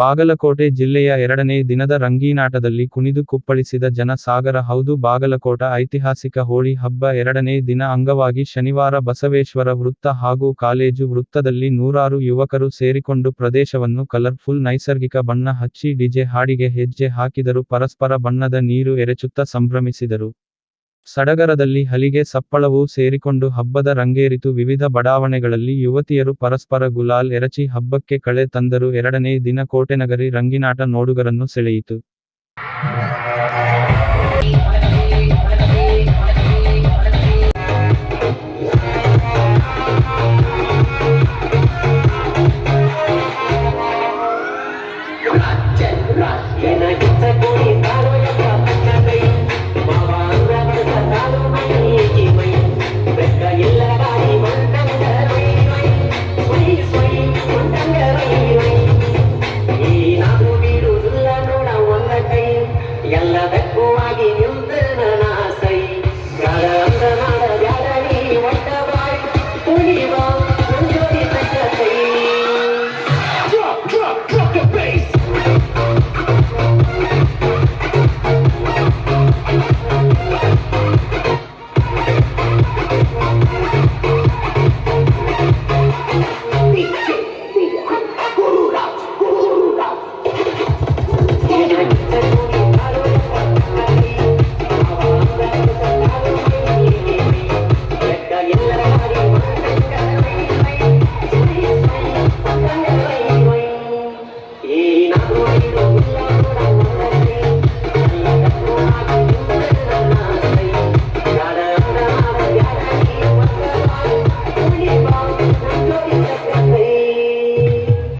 ಬಾಗಲಕೋಟೆ ಜಿಲ್ಲೆಯ ಎರಡನೇ ದಿನದ ರಂಗೀನಾಟದಲ್ಲಿ ಕುಣಿದು ಕುಪ್ಪಳಿಸಿದ ಜನ ಸಾಗರ, ಹೌದು ಬಾಗಲಕೋಟ ಐತಿಹಾಸಿಕ ಹೋಳಿ ಹಬ್ಬ ಎರಡನೇ ದಿನ ಅಂಗವಾಗಿ ಶನಿವಾರ ಬಸವೇಶ್ವರ ವೃತ್ತ ಹಾಗೂ ಕಾಲೇಜು ವೃತ್ತದಲ್ಲಿ ನೂರಾರು ಯುವಕರು ಸೇರಿಕೊಂಡು ಪ್ರದೇಶವನ್ನು ಕಲರ್ಫುಲ್ ನೈಸರ್ಗಿಕ ಬಣ್ಣ ಹಚ್ಚಿ ಡಿಜೆ ಹಾಡಿಗೆ ಹೆಜ್ಜೆ ಹಾಕಿದರು. ಪರಸ್ಪರ ಬಣ್ಣದ ನೀರು ಎರಚುತ್ತಾ ಸಂಭ್ರಮಿಸಿದರು. ಸಡಗರದಲ್ಲಿ ಹಲಿಗೆ ಸಪ್ಪಳವೂ ಸೇರಿಕೊಂಡು ಹಬ್ಬದ ರಂಗೇರಿತು ವಿವಿಧ ಬಡಾವಣೆಗಳಲ್ಲಿ ಯುವತಿಯರು ಪರಸ್ಪರ ಗುಲಾಲ್ ಎರಚಿ ಹಬ್ಬಕ್ಕೆ ಕಳೆ ತಂದರು ಎರಡನೇ ದಿನ ಕೋಟೆನಗರಿ ರಂಗಿನಾಟ ನೋಡುಗರನ್ನು ಸೆಳೆಯಿತು drop, drop.